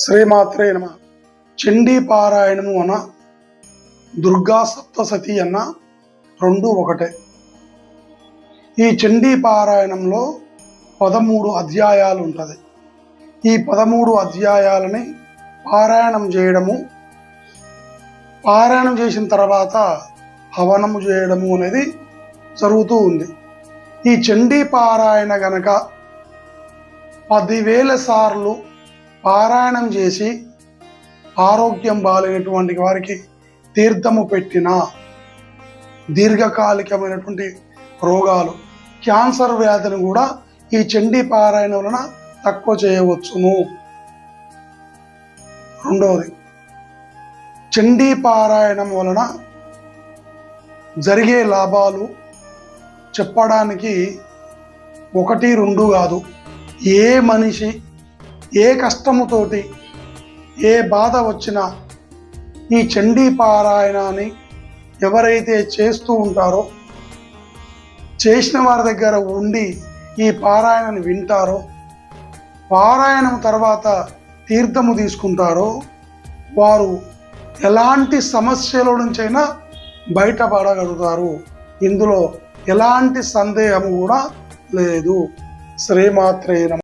శ్రీమాత్రే నమ. చండీ పారాయణము అన దుర్గా సప్తసతి అన్న రెండు ఒకటే. ఈ చండీ పారాయణంలో పదమూడు అధ్యాయాలు ఉంటుంది. ఈ పదమూడు అధ్యాయాలని పారాయణం చేయడము పారాయణం చేసిన తర్వాత హవనము చేయడము అనేది జరుగుతూ ఉంది. ఈ చండీ పారాయణ గనక పదివేల సార్లు పారాయణం చేసి ఆరోగ్యం బాగాలేనటువంటి వారికి తీర్థము పెట్టిన దీర్ఘకాలికమైనటువంటి రోగాలు క్యాన్సర్ వ్యాధిని కూడా ఈ చండీ పారాయణ వలన తక్కువ చేయవచ్చును. రెండవది చండీ పారాయణం వలన జరిగే లాభాలు చెప్పడానికి ఒకటి రెండు కాదు ఏ మనిషి ఏ కష్టముతోటి ఏ బాధ వచ్చినా ఈ చండీ పారాయణాన్ని ఎవరైతే చేస్తూ ఉంటారో చేసిన వారి దగ్గర ఉండి ఈ పారాయణని వింటారో పారాయణం తర్వాత తీర్థము తీసుకుంటారో వారు ఎలాంటి సమస్యల నుంచైనా బయటపడగలుగుతారు. ఇందులో ఎలాంటి సందేహం కూడా లేదు. శ్రీమాత్రే